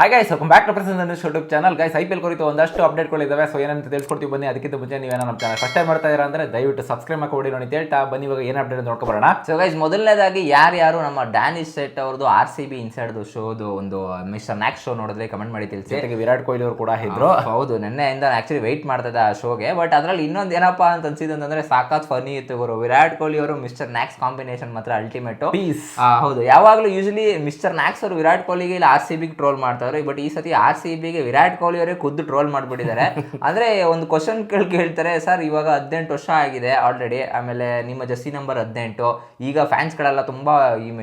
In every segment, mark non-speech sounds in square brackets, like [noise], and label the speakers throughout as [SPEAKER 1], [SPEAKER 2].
[SPEAKER 1] Hi so welcome back to present ಅಂದ್ರೆ YouTube channel guys I P L ಕುರಿತು ಒಂದಷ್ಟು ಅಪ್ಡೇಟ್ಗಳಿದ್ದಾವೆ so ಏನಂತ ತಿಳಿಸ್ಕೊಡ್ತೀವಿ ಬನ್ನಿ. ಅದಕ್ಕಿಂತ ಮುಂಚೆ ನೀವೇನೋ ನಮ್ಮ ಚಾನಲ್ ಫಸ್ಟ್ ಟೈಮ್ ಮಾಡ್ತಾ ಇದ್ದೀರಾ ಅಂದ್ರೆ ದಯವಿಟ್ಟು ಸಬ್ಸ್ಕ್ರೈಬ್ ಮಾಡ್ಕೊಡಿ ನೋಡಿ ಹೇಳ್ತಾ ಬನ್ನಿ ಇವಾಗ ಏನು ಅಪ್ಡೇಟ್ ನೋಡ್ಕೊಬರೋಣ.
[SPEAKER 2] ಸೊ ಗೈಸ್ ಮೊದಲನೇದಾಗಿ ಯಾರ್ಯಾರು ನಮ್ಮ ಡ್ಯಾನಿಶ್ ಸೆಟ್ ಅವ್ರದ್ದು ಆರ್ ಸಿ ಬಿ ಇನ್ಸೈಡ್ದು ಶೋದು ಒಂದು ಮಿಸ್ಟರ್ ನ್ಯಾಕ್ ಶೋ ನೋಡಿದ್ರೆ ಕಮೆಂಟ್ ಮಾಡಿ ತಿಳಿಸಿ.
[SPEAKER 1] ಜೊತೆಗೆ ವಿರಾಟ್ ಕೊಹ್ಲಿ ಅವರು ಕೂಡ ಇದ್ರು.
[SPEAKER 2] ಹೌದು ನಿನ್ನೆಯಿಂದ ಆಕ್ಚುಲಿ ವೆಯ್ಟ್ ಮಾಡ್ತಾ ಇದ್ದೆ ಆ ಶೋಗೆ ಬಟ್ ಅದರಲ್ಲಿ ಇನ್ನೊಂದು ಏನಪ್ಪ ಅಂತ ಅನ್ಸಿದ್ದು ಅಂತಂದ್ರೆ ಸಾಕಾತ್ ಫನಿ ಇತ್ತು ಗುರು. ವಿರಾಟ್ ಕೊಹ್ಲಿ ಅವರು ಮಿಸ್ಟರ್ ನ್ಯಾಕ್ಸ್ ಕಾಂಬಿನೇಷನ್ ಮಾತ್ರ ಅಲ್ಟಿಮೇಟ್
[SPEAKER 1] ಪೀಸ್
[SPEAKER 2] ಹೌದು. ಯಾವಾಗಲೂ ಯೂಶಲಿ ಮಿಸ್ಟರ್ ನ್ಯಾಕ್ಸ್ ಅವರು ವಿರಾಟ್ ಕೊಹ್ಲಿಗೆ ಇಲ್ಲ ಆರ್ ಸಿ ಬಿ ಟ್ರೋಲ್ ಮಾಡ್ತಾರೆ ಬಟ್ ಈ ಸತಿ ಆರ್ ಸಿ ಬಿಗೆ ವಿರಾಟ್ ಕೊಹ್ಲಿ ಅವರೇ ಖುದ್ದು ಟ್ರೋಲ್ ಮಾಡಿಬಿಟ್ಟಿದ್ದಾರೆ. [laughs] ಅಂದ್ರೆ ಒಂದು ಕ್ವಶನ್ ಕೇಳಿ ಕೇಳ್ತಾರೆ ಸರ್ ಇವಾಗ ಹದಿನೆಂಟು ವರ್ಷ ಆಗಿದೆ ಆಲ್ರೆಡಿ ಆಮೇಲೆ ನಿಮ್ಮ ಜರ್ಸಿ ನಂಬರ್ ಹದಿನೆಂಟು. ಈಗ ಫ್ಯಾನ್ಸ್ಗಳೆಲ್ಲ ತುಂಬಾ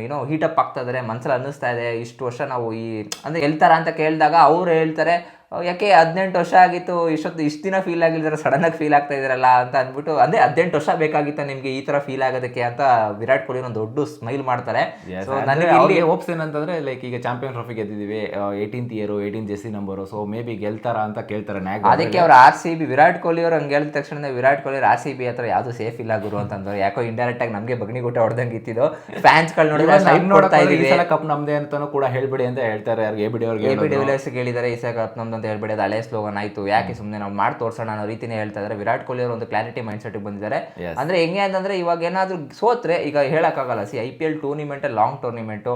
[SPEAKER 2] ಏನೋ ಹೀಟಪ್ ಆಗ್ತಾ ಇದಾರೆ ಮನಸ್ಸಲ್ಲಿ ಅನ್ನಿಸ್ತಾ ಇದೆ ಇಷ್ಟು ವರ್ಷ ನಾವು ಈ ಅಂದ್ರೆ ಹೇಳ್ತಾರ ಅಂತ ಕೇಳಿದಾಗ ಅವ್ರು ಹೇಳ್ತಾರೆ ಯಾಕೆ ಹದಿನೆಂಟು ವರ್ಷ ಆಗಿತ್ತು ಇಷ್ಟೊತ್ತು ಇಷ್ಟು ದಿನ ಫೀಲ್ ಆಗಿಲ್ದಾರೆ ಸಡನ್ ಆಗಿ ಫೀಲ್ ಆಗ್ತಾ ಇದಾರಲ್ಲ ಅಂತ ಅಂದ್ಬಿಟ್ಟು ಅದೇ ಹದಿನೆಂಟು ವರ್ಷ ಬೇಕಾಗಿತ್ತು ನಿಮ್ಗೆ ಈ ತರ ಫೀಲ್ ಆಗೋದಕ್ಕೆ ಅಂತ ವಿರಾಟ್ ಕೊಹ್ಲಿ ಒಂದು ದೊಡ್ಡ ಸ್ಮೈಲ್ ಮಾಡ್ತಾರೆ. ಸೊ ನನಗೆ ಇಲ್ಲಿ
[SPEAKER 1] ಹೋಪ್ಸ್ ಏನಂತಂದ್ರೆ ಲೈಕ್ ಈಗ ಚಾಂಪಿಯನ್ ಟ್ರೋಫಿ ಗೆದ್ದಿದ್ದೀವಿ ಏಯ್ಟೀನ್ತ್ ಇಯರ್ ಏಯ್ಟೀನ್ ಜೆಸಿ ನಂಬರ್ ಸೊ ಮೇ ಬಿ ಗೆಲ್ತಾರ ಅಂತ ಕೇಳ್ತಾರೆ
[SPEAKER 2] ಅದಕ್ಕೆ ಅವ್ರು R C B Virat Kohli ಅವರು ಹಂಗೆ ಹೇಳಿದ ತಕ್ಷಣ Virat Kohli R C B ಹತ್ರ ಯಾವ್ದು ಸೇಫ್ ಇಲ್ಲ ಗುರು ಅಂತಂದ್ರು. ಯಾಕೋ ಇಂಡೈರೆಕ್ಟ್ ಆಗಿ ನಮಗೆ ಬಗ್ನಿಗೂಟ ಹೊಡೆದಂಗೆ ಇತ್ತಿದ್ದು ಫ್ಯಾನ್ಸ್ಗಳು ನೋಡಿದ್ರೆ
[SPEAKER 1] ಕಪ್ ನಮ್ದೇ ಅಂತಾನೂ ಕೂಡ ಹೇಳ್ಬಿಡಿ ಅಂತ ಹೇಳ್ತಾರೆ ಯಾರು ಎ ಬಿಡಿ ಅವ್ರಿಗೆ
[SPEAKER 2] ಎ ಬಿ ಹೇಳಿದ್ದಾರೆ ಈ ಸಲ ನಮ್ದು ಅಂತ ಹೇಳ್ಬೇಡಿ ಅದು ಹಳೆ ಸ್ಲೋಗನ್ ಆಯ್ತು. ಯಾಕೆ ಸುಮ್ಮನೆ ನಾವು ಮಾಡಿ ತೋರ್ಸೋಣ ಅನ್ನೋ ರೀತಿನೇ ಹೇಳ್ತಾ ಇದ್ದಾರೆ ವಿರಾಟ್ ಕೊಹ್ಲಿ ಅವರು ಒಂದು ಕ್ಲಾರಿಟಿ ಮೈಂಡ್ ಸೆಟ್ ಬಂದಿದ್ದಾರೆ. ಅಂದ್ರೆ ಹೆಂಗೆ ಅಂತಂದ್ರೆ ಇವಾಗ ಏನಾದ್ರೂ ಸೋತ್ರೆ ಈಗ ಹೇಳೋಕ್ಕಾಗಲ್ಲ C I P L tournament long tournament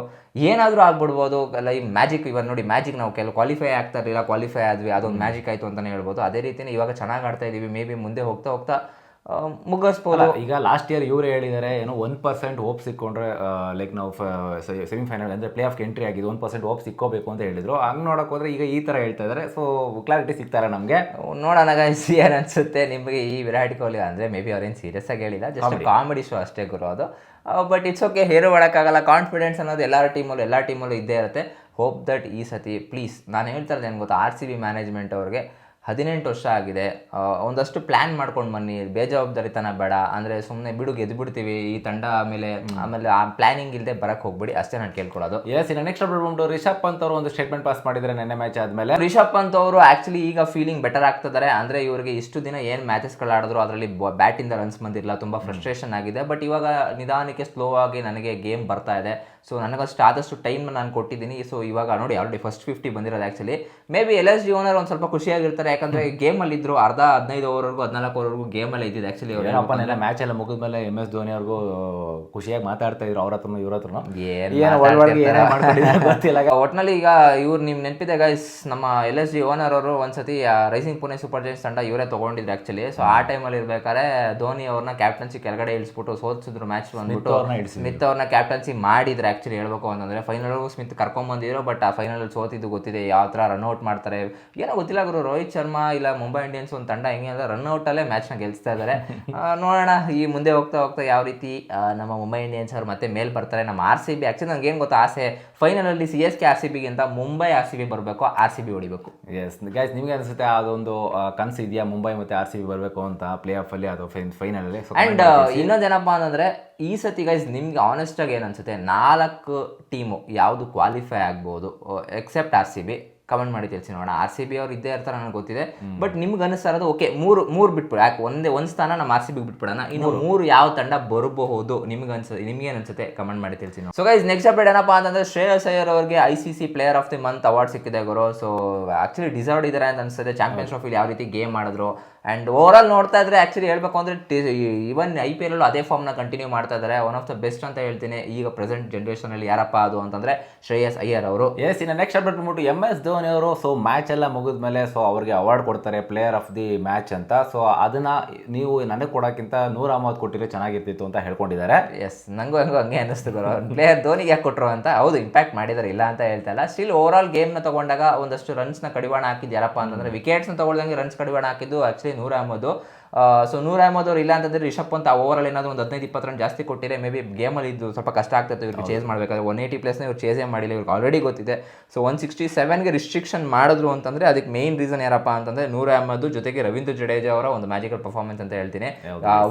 [SPEAKER 2] ಏನಾದ್ರೂ ಆಗ್ಬಿಡ್ಬೋದು. ಲೈಕ್ ಮ್ಯಾಜಿಕ್ ಇವಾಗ ನೋಡಿ ಮ್ಯಾಜಿಕ್ ನಾವು ಕೆಲವು ಕ್ವಾಲಿಫೈ ಆಗ್ತಾ ಇರಲಿಲ್ಲ ಕ್ವಾಲಿಫೈ ಆದ್ವಿ ಅದೊಂದು ಮ್ಯಾಜಿಕ್ ಆಯ್ತು ಅಂತಾನೆ ಹೇಳ್ಬೋದು. ಅದೇ ರೀತಿನೇ ಇವಾಗ ಚೆನ್ನಾಗಿ ಆಡ್ತಾ ಇದೀವಿ ಮೇ ಬಿ ಮುಂದೆ ಹೋಗ್ತಾ ಹೋಗ್ತಾ ಮುಗಿಸ್ಬೋದು
[SPEAKER 1] ಈಗ ಲಾಸ್ಟ್ ಇಯರ್ ಇವರು ಹೇಳಿದ್ದಾರೆ ಏನೋ ಒನ್ ಪರ್ಸೆಂಟ್ ಹೋಪ್ ಸಿಕ್ಕೊಂಡ್ರೆ ಲೈಕ್ ನಾವು ಸೆಮಿಫೈನಲ್ ಅಂದರೆ ಪ್ಲೇ ಆಫ್ ಎಂಟ್ರಿ ಆಗಿದೆ ಒನ್ ಪರ್ಸೆಂಟ್ ಹೋಪ್ ಸಿಕ್ಕೋಬೇಕು ಅಂತ ಹೇಳಿದ್ರು. ಹಂಗೆ ನೋಡೋಕೆ ಹೋದ್ರೆ ಈಗ ಈ ಥರ ಹೇಳ್ತಾ ಇದ್ದಾರೆ ಸೊ ಕ್ಲಾರಿಟಿ ಸಿಗ್ತಾರೆ ನಮಗೆ?
[SPEAKER 2] ನೋಡೋಣ guys ಏನು ಅನ್ಸುತ್ತೆ? ನಿಮಗೆ ಈ ವಿರಾಟ್ ಕೊಹ್ಲಿ ಅಂದರೆ ಮೇ ಬಿ ಅವ್ರೇನು ಸೀರಿಯಸ್ ಆಗಿ ಹೇಳಿಲ್ಲ ಜಸ್ಟ್ ಕಾಮಿಡಿ ಶೋ ಅಷ್ಟೇ ಗುರು ಅದು. ಬಟ್ ಇಟ್ಸ್ ಓಕೆ ಹೇರು ಮಾಡೋಕ್ಕಾಗಲ್ಲ ಕಾನ್ಫಿಡೆನ್ಸ್ ಅನ್ನೋದು ಎಲ್ಲರ ಟೀಮಲ್ಲೂ ಎಲ್ಲ ಟೀಮಲ್ಲೂ ಇದ್ದೇ ಇರುತ್ತೆ. ಹೋಪ್ ದಟ್ ಈ ಸತಿ ಪ್ಲೀಸ್ ನಾನು ಹೇಳ್ತಾ ಇರೋದು ಏನು ಗೊತ್ತಾ? ಆರ್ ಸಿ ಬಿ ಮ್ಯಾನೇಜ್ಮೆಂಟ್ ಅವ್ರಿಗೆ ಹದಿನೆಂಟು ವರ್ಷ ಆಗಿದೆ. ಒಂದಷ್ಟು ಪ್ಲ್ಯಾನ್ ಮಾಡ್ಕೊಂಡು ಬನ್ನಿ. ಬೇಜವಾಬ್ದಾರಿತನ ಬೇಡ. ಅಂದರೆ ಸುಮ್ಮನೆ ಬಿಡು ಗೆದ್ದು ಬಿಡ್ತೀವಿ ಈ ತಂಡ ಆಮೇಲೆ ಆಮೇಲೆ ಆ ಪ್ಲಾನಿಂಗ್ ಇಲ್ಲದೆ ಬರಕ್ಕೆ ಹೋಗ್ಬಿಡಿ. ಅಷ್ಟೇ ನಾನು ಕೇಳ್ಕೊಳ್ಳೋದು.
[SPEAKER 1] ಎಸ್ ಇನ್ನು ನೆಕ್ಸ್ಟ್ ಅಪ್ಡೇಟ್ ಬಂದು ರಿಷಬ್ ಪಂತ್ ಅವರು ಒಂದು ಸ್ಟೇಟ್ಮೆಂಟ್ ಪಾಸ್ ಮಾಡಿದರೆ ನೆನ್ನೆ ಮ್ಯಾಚ್ ಆದಮೇಲೆ.
[SPEAKER 2] ರಿಷಬ್ ಪಂತ್ ಅವರು ಆ್ಯಕ್ಚುಲಿ ಈಗ ಫೀಲಿಂಗ್ ಬೆಟರ್ ಆಗ್ತಿದ್ದಾರೆ. ಅಂದರೆ ಇವರಿಗೆ ಇಷ್ಟು ದಿನ ಏನು ಮ್ಯಾಚಸ್ಗಳು ಆಡಿದ್ರು ಅದರಲ್ಲಿ ಬ್ಯಾಟಿಂದ ರನ್ಸ್ ಬಂದಿರಲಿಲ್ಲ. ತುಂಬ ಫ್ರಸ್ಟ್ರೇಷನ್ ಆಗಿದೆ. ಬಟ್ ಇವಾಗ ನಿಧಾನಕ್ಕೆ ಸ್ಲೋ ಆಗಿ ನನಗೆ ಗೇಮ್ ಬರ್ತಾ ಇದೆ. ಸೊ ನನಗಷ್ಟು ಆದಷ್ಟು ಟೈಮ್ ನಾನು ಕೊಟ್ಟಿದ್ದೀನಿ. ಸೊ ಇವಾಗ ನೋಡಿ ಆಲ್ರೆಡಿ ಫಸ್ಟ್ ಫಿಫ್ಟಿ ಬಂದಿರೋದು actually may be L S G owner ಒಂದು ಸ್ವಲ್ಪ ಖುಷಿಯಾಗಿರ್ತಾರೆ. ಯಾಕಂದ್ರೆ ಗೇಮಲ್ಲಿ ಇದ್ರು ಅರ್ಧ ಹದಿನೈದು ಓವರ್ವರೆಗೂ ಹದಿನಾಲ್ಕು ಓವರ್ವರೆಗೂ ಅಲ್ಲಿ ಇದ್ದಿದ್ದು ಆಕ್ಚುಲಿ ಅವರೇ
[SPEAKER 1] ಮ್ಯಾಚ್ ಎಲ್ಲ ಮುಗಿದ್ಮೇಲೆ ಎಂ ಎಸ್ ಧೋನಿ ಅವ್ರಿಗೂ ಖುಷಿಯಾಗಿ ಮಾತಾಡ್ತಾ ಇದ್ರು ಅವ್ರ ಹತ್ರನು ಇವ್ರ ಹತ್ರನು. ಗೊತ್ತಿಲ್ಲ. [laughs]
[SPEAKER 2] ಒಟ್ನಲ್ಲಿ ಈಗ ಇವ್ರು ನಿಮ್ ನೆನಪಿದೆ ಗೈಸ್ ನಮ್ಮ ಎಲ್ ಎಸ್ ಜಿ ಓನರ್ ಅವರು ಒಂದ್ಸತಿ ರೈಸಿಂಗ್ ಪುಣೆ ಸೂಪರ್ ಜೈನ್ಸ್ ತಂಡ ಇವರೇ ತಗೊಂಡಿದ್ರು ಆಕ್ಚುಲಿ ಸೊ ಆ ಟೈಮಲ್ಲಿ ಇರ್ಬೇಕಾದ್ರೆ ಧೋನಿ ಅವ್ರನ್ನ ಕ್ಯಾಪ್ಟನ್ಸಿ ಕೆಳಗಡೆ ಇಳಿಸ್ಬಿಟ್ಟು ಸೋಲ್ಸಿದ್ರು ಮ್ಯಾಚ್ ಬಂದ್ಬಿಟ್ಟು. ಸ್ಮಿತ್ ಅವ್ರನ್ನ ಕ್ಯಾಪ್ಟನ್ಸಿ ಮಾಡಿದ್ರು ಆಕ್ಚುಲಿ ಹೇಳ್ಬೇಕು ಅಂತಂದ್ರೆ ಫೈನಲ್ ಸ್ಮಿತ್ ಕರ್ಕೊಂಡ್ ಬಂದಿದ್ರು ಬಟ್ ಆ ಫೈನಲ್ ಸೋತಿದ್ದು ಗೊತ್ತಿದೆ ಯಾವ ತರ ರನ್ಔಟ್ ಮಾಡ್ತಾರೆ. ಏನೋ ಗೊತ್ತಿಲ್ಲ ಗುರು ರೋಹಿತ್ ಶರ್ಮಾ ಇಲ್ಲ ಮುಂಬೈ ಇಂಡಿಯನ್ಸ್ ಒಂದು ತಂಡ ಹೆಂಗೆ ಅಂದ್ರೆ ರನ್ಔಟಲ್ಲೇ ಅಲ್ಲೇ ಮ್ಯಾಚ್ನ ಗೆಲ್ಸ್ತಾ ಇದ್ದಾರೆ ನೋಡೋಣ ಈ ಮುಂದೆ ಹೋಗ್ತಾ ಹೋಗ್ತಾ ಯಾವ ರೀತಿ ನಮ್ಮ ಮುಂಬೈ ಇಂಡಿಯನ್ಸ್ ಅವ್ರು ಮತ್ತೆ ಮೇಲ್ ಬರ್ತಾರೆ. ನಮ್ಮ ಆರ್ ಸಿ ಬಿ ಆ್ಯಕ್ಚುಲಿ ನನಗೆ ಏನು ಗೊತ್ತಾ ಆಸೆ ಫೈನಲ್ ಅಲ್ಲಿ C S K R C ಬಿಗಿಂತ Mumbai R C B ಬರಬೇಕು ಆರ್ ಸಿ ಬಿ ಹೊಡಿಬೇಕು.
[SPEAKER 1] ಎಸ್ ಗೈಸ್ ನಿಮಗೆ ಅನಿಸುತ್ತೆ ಅದೊಂದು ಕನಸು ಇದೆಯಾ ಮುಂಬೈ ಮತ್ತೆ ಆರ್ ಸಿ ಬಿ ಬರಬೇಕು ಅಂತ ಪ್ಲೇ ಆಫ್ ಅಲ್ಲಿ ಅಥವಾ ಫೈನಲ್ ಅಲ್ಲಿ? So,
[SPEAKER 2] ಅಂಡ್ ಇನ್ನೊಂದೇನಪ್ಪ ಅಂತಂದ್ರೆ ಈ ಸತಿ ಗೈಸ್ ನಿಮ್ಗೆ ಆನೆಸ್ಟಾಗಿ ಏನು ಅನಿಸುತ್ತೆ ನಾಲ್ಕು ಟೀಮು ಯಾವುದು ಕ್ವಾಲಿಫೈ ಆಗ್ಬೋದು except R C B comment ಮಾಡಿ ತಿಳಿಸಿ ನೋಡೋಣ. ಆರ್ ಸಿ ಬಿ ಅವ್ರು ಇದ್ದೇ ಇರ್ತಾರೆ ನನಗೆ ಗೊತ್ತಿದೆ. ಬಟ್ ನಿಮ್ಗೆ ಅನಿಸ್ತಾ ಇರೋದು ಓಕೆ ಮೂರು ಮೂರು ಬಿಟ್ಬಿಡು. ಯಾಕೆ ಒಂದೇ ಒಂದು ಸ್ಥಾನ ನಮ್ಮ ಆರ್ ಸಿ ಬಿಗೆ ಬಿಟ್ಬಿಡೋಣ. ಇನ್ನು ಮೂರು. ಯಾವ ತಂಡ ಬರಬಹುದು? ನಿಮ್ಗೆ ಅನ್ಸುತ್ತೆ ನಿಮ್ಗೆ ಅನ್ಸುತ್ತೆ? ಕಮೆಂಟ್ ಮಾಡಿ ತಿಳಿಸಿ ಸೊ ಗೈಸ್ ನೆಕ್ಸ್ಟ್ ಅಪ್ಡೇಟ್ ಏನಪ್ಪ ಅಂತಂದ್ರೆ ಶ್ರೇಯಸ್ ಅಯ್ಯರ್ ಅವರಿಗೆ I C C player of the month award ಸಿಕ್ಕಿದೆ ಗುರು. ಸೊ ಆಕ್ಚುಲಿ ಡಿಸರ್ವ್ ಇದ್ದಾರೆ ಅಂತ ಅನ್ಸುತ್ತೆ. ಚಾಂಪಿಯನ್ಸ್ ಟ್ರೋಫಿಲಿ ಯಾವ ರೀತಿ ಗೇಮ್ ಮಾಡಿದ್ರು. ಅಂಡ್ ಓವರ್ ಆಲ್ ನೋಡ್ತಾ ಇದ್ರೆ ಆ್ಯಕ್ಚುಲಿ ಹೇಳಬೇಕು ಅಂದರೆ ಟಿ ಇವನ್ ಐ ಪಿ ಎಲ್ಲೂ ಅದೇ ಫಾರ್ಮ್ನ ಕಂಟಿನ್ಯೂ ಮಾಡ್ತಾ ಇದ್ದಾರೆ ಒನ್ ಆಫ್ ದ ಬೆಸ್ಟ್ ಅಂತ ಹೇಳ್ತೀನಿ. ಈಗ ಪ್ರೆಸೆಂಟ್ ಜನ್ರೇಷನಲ್ಲಿ ಯಾರಪ್ಪ ಅದು ಅಂತಂದರೆ ಶ್ರೇಯಸ್ ಅಯ್ಯರ್ ಅವರು.
[SPEAKER 1] ಎಸ್ ಇನ್ನು ನೆಕ್ಸ್ಟ್ ಅಪ್ಡೇಟ್ ಬಂದ್ಬಿಟ್ಟು ಎಂ ಎಸ್ ಧೋನಿ ಅವರು ಸೊ ಮ್ಯಾಚ್ ಎಲ್ಲ ಮುಗಿದ್ಮೇಲೆ ಸೊ ಅವ್ರಿಗೆ ಅವಾರ್ಡ್ ಕೊಡ್ತಾರೆ ಪ್ಲೇಯರ್ ಆಫ್ ದಿ ಮ್ಯಾಚ್ ಅಂತ. ಸೊ ಅದನ್ನು ನೀವು ನನಗೆ ಕೊಡೋಕ್ಕಿಂತ ನೂರ ಅಮೌಂಟ್ ಕೊಟ್ಟಿದ್ರೆ ಚೆನ್ನಾಗಿರ್ತಿತ್ತು ಅಂತ ಹೇಳ್ಕೊಂಡಿದ್ದಾರೆ.
[SPEAKER 2] ಎಸ್ ನನಗೂ ಹಂಗೂ ಹಂಗೆ ಅನ್ನಿಸ್ತು ಪ್ಲೇಯರ್ ಧೋನಿಗೆ ಯಾಕೆ ಕೊಟ್ಟರು ಅಂತ? ಹೌದು ಇಂಪ್ಯಾಕ್ಟ್ ಮಾಡಿದ್ದಾರೆ ಇಲ್ಲ ಅಂತ ಹೇಳ್ತಾ ಇಲ್ಲ. ಸ್ಟಿಲ್ ಓವರ್ ಆಲ್ ಗೇಮ್ನ ತಗೊಂಡಾಗ ಒಂದಷ್ಟು ರನ್ಸ್ನ ಕಡಿವಾಣ ಹಾಕಿದ್ದು ಯಾರಪ್ಪ ಅಂತಂದರೆ ವಿಕೆಟ್ಸ್ನ ತೊಗೊಳ್ದಂಗೆ ರನ್ಸ್ ಕಡಿವಾಣ ಹಾಕಿದ್ದು ಆಕ್ಚುಲಿ ನೂರ ಅಹಮದು ಸೊ ನೂರ ಅಹಮದ್ ಅವ್ರು ಇಲ್ಲ ಅಂತಂದ್ರೆ ರಿಷಬ್ ಪಂತ್ ಆ ಓವರ್ ಏನಾದ್ರು ಒಂದು ಹದಿನೈದು ಇಪ್ಪತ್ತು ರನ್ ಜಾಸ್ತಿ ಕೊಟ್ಟಿದ್ರೆ ಮೇ ಬಿ ಗೇಮಲ್ಲಿ ಇದು ಸ್ವಲ್ಪ ಕಷ್ಟ ಆಗ್ತದೆ ಇವ್ರಿಗೆ ಚೇಸ್ ಮಾಡಬೇಕಾದ್ರೆ. ಒನ್ ಏಯ್ಟಿ ಪ್ಲೇಸ್ನ ಇವ್ರು ಚೇಸೇ ಮಾಡಿಲ್ಲ ಇವ್ರಿಗೆ ಆಲ್ರೆಡಿ ಗೊತ್ತಿದೆ. ಸೊ ಒನ್ ಸಿಕ್ಸ್ಟಿ ಸೆವೆನ್ಗೆ ರಿಸ್ಟ್ರಿಕ್ಷನ್ ಮಾಡಿದ್ರು ಅಂತಂದ್ರೆ ಅದಕ್ಕೆ ಮೇನ್ ರೀಸನ್ ಯಾರಪ್ಪ ಅಂತಂದ್ರೆ ನೂರ ಅಹಮದ್ ಜೊತೆಗೆ ರವೀಂದ್ರ ಜಡೇಜಾ ಅವರ ಒಂದು ಮ್ಯಾಜಿಕಲ್ ಪರ್ಫಾರ್ಮೆನ್ಸ್ ಅಂತ ಹೇಳ್ತೀನಿ.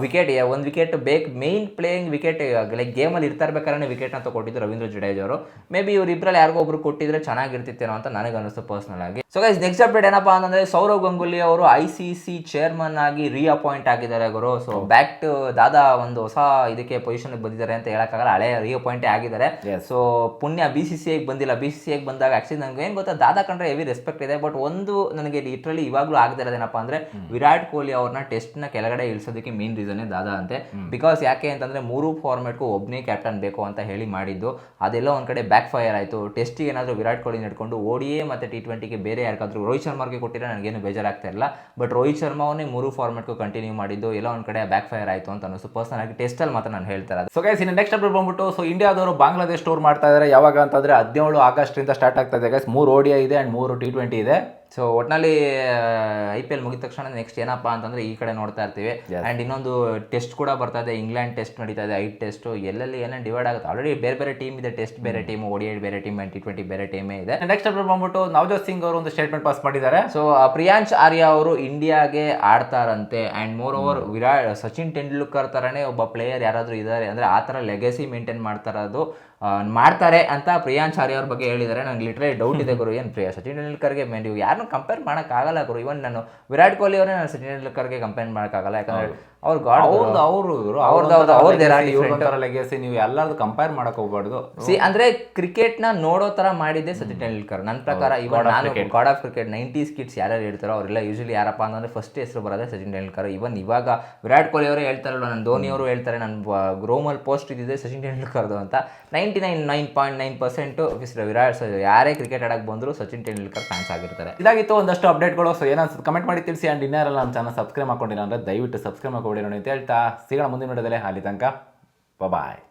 [SPEAKER 2] ವಿಕೆಟ್ ಒಂದು ವಿಕೆಟ್ ಬೇಕ್ ಮೇನ್ ಪ್ಲೇಯಿಂಗ್ ವಿಕೆಟ್ ಲೈಕ್ ಗೇಮಲ್ಲಿ ಇರ್ತಾ ಇರ್ಬೇಕಾದ್ರೆ ವಿಕೆಟ್ ಅಂತ ಕೊಟ್ಟಿದ್ದು ರವೀಂದ್ರ ಜಡೇಜಾ ಅವರು. ಮೇ ಬಿ ಇವ್ರು ಇಬ್ಬರಲ್ಲಿ ಯಾರಿಗೋ ಒಬ್ರು ಕೊಟ್ಟಿದ್ರೆ ಚೆನ್ನಾಗಿರ್ತಿತ್ತೇನೋ ಅಂತ ನನಗೆ ಅನಿಸ್ತು ಪರ್ಸನಲ್ ಆಗಿ. ಸೊ ಗೈಸ್ ನೆಕ್ಸ್ಟ್ ಅಪ್ಡೇಟ್ ಏನಪ್ಪಾ ಅಂತಂದ್ರೆ ಸೌರವ್ ಗಂಗೂಲಿ ಅವರು ಐ ಸಿ ಸಿ ಚೇರ್ಮನ್ ಆಗಿ ರೀ ರೀಅಪಾಯಿಂಟ್ ಆಗಿದ್ದಾರೆ ಗುರು. ಸೊ ಬ್ಯಾಕ್ ಟು ದಾದಾ ಒಂದು ಹೊಸ ಇದಕ್ಕೆ ಪೊಸಿಷನ್ ಬಂದಿದ್ದಾರೆ ಅಂತ ಹೇಳಕ್ಕಾಗಲ್ಲ. ಹಳೆ ರೀಅಪಾಯಿಂಟ್ ಆಗಿದ್ದಾರೆ. ಸೊ ಪುಣ್ಯ ಬಿ ಸಿ ಸಿ ಐಗೆ ಬಂದಿಲ್ಲ. ಬಿ ಸಿ ಸಿ ಐಗೆ ಬಂದಾಗ ಆಕ್ಚುಲಿ ನನಗೆ ಏನು ಗೊತ್ತಾ ದಾದಾ ಕಂಡ್ರೆ ಹೆವಿ ರೆಸ್ಪೆಕ್ಟ್ ಇದೆ. ಬಟ್ ಒಂದು ನನಗೆ ಲಿಟ್ರಲಿ ಇವಾಗಲೂ ಆಗದಿರೋದೇನಪ್ಪ ಅಂದ್ರೆ ವಿರಾಟ್ ಕೊಹ್ಲಿ ಅವ್ರನ್ನ ನ ಕೆಳಗಡೆ ಇಳಿಸೋದಕ್ಕೆ ಮೇನ್ ರೀಸನ್ ದಾದಾ ಅಂತೆ. ಬಿಕಾಸ್ ಯಾಕೆ ಅಂತಂದ್ರೆ ಮೂರು ಫಾರ್ಮೆಟ್ಗೂ ಒಬ್ಬನೇ ಕ್ಯಾಪ್ಟನ್ ಬೇಕು ಅಂತ ಹೇಳಿ ಮಾಡಿದ್ದು. ಅದೆಲ್ಲ ಒಂದ್ ಕಡೆ ಬ್ಯಾಕ್ ಫೈರ್ ಆಯಿತು. ಟೆಸ್ಟಿಗೆ ಏನಾದರೂ ವಿರಾಟ್ ಕೊಹ್ಲಿ ನಡ್ಕೊಂಡು ಓಡಿಯೇ ಮತ್ತೆ ಟಿ ಟ್ವೆಂಟಿಗೆ ಬೇರೆ ಯಾರಿಗಾದ್ರೂ ರೋಹಿತ್ ಶರ್ಮಾಗೆ ಕೊಟ್ಟಿದ್ರೆ ನನಗೇನು ಬೇಜಾರಾಗ್ತಾ ಇಲ್ಲ. ಬಟ್ ರೋಹಿತ್ ಶರ್ಮಾ ಅವನೇ ಮೂರು ಫಾರ್ಮೆಟ್ಗೂ ಕಂಟಿನ್ಯೂ ಮಾಡಿದ್ದು, ಎಲ್ಲ ಒಂದ್ ಕಡೆ ಬ್ಯಾಕ್ ಫೈರ್ ಆಯಿತು ಅಂತ ಅನ್ನಿಸ್ತು ಪರ್ಸನ್ ಆಗಿ ಟೆಸ್ಟಲ್ಲಿ ಮಾತ್ರ ನಾನು ಹೇಳ್ತಾರೆ
[SPEAKER 1] ಸೊ ಗೈಸ್ ಇನ್ನು ನೆಕ್ಸ್ಟ್ ಅಪ್ಡೇಟ್ ಬಂದ್ಬಿಟ್ಟು ಸೊ ಇಂಡಿಯಾದವರು ಬಾಂಗ್ಲಾದೇಶ್ ಟೂರ್ ಮಾಡ್ತಾ ಇದ್ದಾರೆ ಯಾವಾಗ ಅಂತಂದ್ರೆ ಹದಿನೇಳು ಆಗಸ್ಟಿಂದ ಸ್ಟಾರ್ಟ್ ಆಗ್ತಾ ಇದೆ ಗೈಸ್ ಮೂರು ಓಡಿಯಾ ಇದೆ ಅಂಡ್ ಮೂರು ಟಿ ಇದೆ.
[SPEAKER 2] ಸೊ ಒಟ್ನಲ್ಲಿ ಐ ಪಿ ಎಲ್ ಮುಗಿದ ತಕ್ಷಣ ನೆಕ್ಸ್ಟ್ ಏನಪ್ಪ ಅಂತಂದ್ರೆ ಈ ಕಡೆ ನೋಡ್ತಾ ಇರ್ತೀವಿ. ಅಂಡ್ ಇನ್ನೊಂದು ಟೆಸ್ಟ್ ಕೂಡ ಬರ್ತಾ ಇದೆ. ಇಂಗ್ಲೆಂಡ್ ಟೆಸ್ಟ್ ನಡೀತಾ ಇದೆ ಐದು ಟೆಸ್ಟ್ ಎಲ್ಲೆಲ್ಲಿ ಏನೇನು ಡಿವೈಡ್ ಆಗುತ್ತೆ? ಆಲ್ರೆಡಿ ಬೇರೆ ಬೇರೆ ಟೀಮ್ ಇದೆ ಟೆಸ್ಟ್ ಬೇರೆ ಟೀಮ್ ಓಡಿಐ ಬೇರೆ ಟೀಮ್ ಟಿ ಟ್ವೆಂಟಿ ಬೇರೆ ಟೀಮೇ ಇದೆ.
[SPEAKER 1] ನೆಕ್ಸ್ಟ್ ಅಪ್ಡೇಟ್ ಬಂದ್ಬಿಟ್ಟು ನವಜೋತ್ ಸಿಂಗ್ ಅವರು ಒಂದು ಸ್ಟೇಟ್ಮೆಂಟ್ ಪಾಸ್ ಮಾಡಿದ್ದಾರೆ.
[SPEAKER 2] ಸೊ ಪ್ರಿಯಾಂಶ್ ಆರ್ಯ ಅವರು ಇಂಡಿಯಾಗೆ ಆಡ್ತಾರಂತೆ. And more over Virat Sachin Tendulkar ತರನೇ ಒಬ್ಬ ಪ್ಲೇಯರ್ ಯಾರಾದರೂ ಇದ್ದಾರೆ ಅಂದರೆ ಆ ಥರ ಲೆಗಸಿ ಮೇಂಟೈನ್ ಮಾಡ್ತಾ ಇರೋದು. ಆ, ಮಾಡ್ತಾರೆ ಅಂತ ಪ್ರಿಯಾಂಶ್ ಆರ್ಯ ಅವ್ರ ಬಗ್ಗೆ ಹೇಳಿದ್ದಾರೆ. ನಂಗೆ ಲಿಟ್ರಲಿ ಡೌಟ್ ಇದೆ ಗುರು. ಏನು ಪ್ರಿಯಾ, ಸಚಿನ್ ತೆಂಡೂಲ್ಕರ್ಗೆ ಮೇ ನೀವು ಯಾರನ್ನೂ ಕಂಪೇರ್ ಮಾಡೋಕ್ಕಾಗಲ್ಲ ಗುರು. ಇವನ್ ನಾನು ವಿರಾಟ್ ಕೊಹ್ಲಿ ಅವರೇ ನಾನು ಸಚಿನ್ ತೆಂಡೂಲ್ಕರ್ಗೆ ಕಂಪೇರ್ ಮಾಡೋಕ್ಕಾಗಲ್ಲ. ಯಾಕಂದ್ರೆ ಅವ್ರ ಗಾಡ್
[SPEAKER 1] ಅವ್ರದ್ದು ಅವರು
[SPEAKER 2] ಅವ್ರ್ದು ಅವ್ರ್ದು ಅವ್ರ್ದು era
[SPEAKER 1] ಲೆಗೆಸಿ ನೀವು ಎಲ್ಲರದು ಕಂಪೇರ್ ಮಾಡಕ್ ಹೋಗ್ಬಾರ್ದು
[SPEAKER 2] ಸಿ ಅಂದ್ರೆ ಕ್ರಿಕೆಟ್ನ ನೋಡೋ ತರ ಮಾಡಿದ್ದೆ ಸಚಿನ್ ತೆಂಡೂಲ್ಕರ್. ನನ್ನ ಪ್ರಕಾರ ಇವಾಗ ನಾನು god of cricket nineties kids ಯಾರ್ಯಾರು ಹೇಳ್ತಾರೋ ಅವರೆಲ್ಲ ಯೂಶಲಿ ಯಾರಪ್ಪ ಅಂತಂದ್ರೆ ಫಸ್ಟ್ ಹೆಸರು ಬರೋದೇ ಸಚಿನ್ ತೆಂಡೂಲ್ಕರ್. ಇವನ್ ಇವಾಗ ವಿರಾಟ್ ಕೊಹ್ಲಿ ಅವರೇ ಹೇಳ್ತಾರಲ್ಲ ನನ್ನ ಧೋನಿ ಅವರು ಹೇಳ್ತಾರೆ ನನ್ನ ಗ್ರೋಮಲ್ ಪೋಸ್ಟ್ ಇದ್ದಿದೆ ಸಚಿನ್ ತೆಂಡೂಲ್ಕರ್ದು ಅಂತ. Ninety nine nine point nine percent Virat ಯಾರೇ ಕ್ರಿಕೆಟ್ ಆಡಕ್ಕೆ ಬಂದ್ರು ಸಚಿನ್ ತೆಂಡೂಲ್ಕರ್ ಫ್ಯಾನ್ಸ್ ಆಗಿರ್ತಾರೆ.
[SPEAKER 1] ಇದಾಗಿತ್ತು ಒಂದಷ್ಟು ಅಪ್ಡೇಟ್ಗಳು ಸೊ ಏನಾದ್ರು ಕಮೆಂಟ್ ಮಾಡಿ ತಿಳಿಸಿ. ಅಂಡ್ ಇನ್ನೇರಲ್ಲ ನಮ್ಮ ಚಾನಲ್ ಸಬ್ಸ್ಕ್ರೈಬ್ ಮಾಡ್ಕೊಂಡಿಲ್ಲ ಅಂದ್ರೆ ದಯವಿಟ್ಟು ಸಬ್ಸ್ಕ್ರೈಬ್ ಮಾಡ್ಕೊಡಿ. ನೋಡಿ ಅಂತ ಹೇಳ್ತಾ. ಸಿಗೋಣ ಮುಂದಿನ ವಿಡಿಯೋದಲ್ಲಿ. ಅಲ್ಲಿ ತನಕ ಬಾಯ್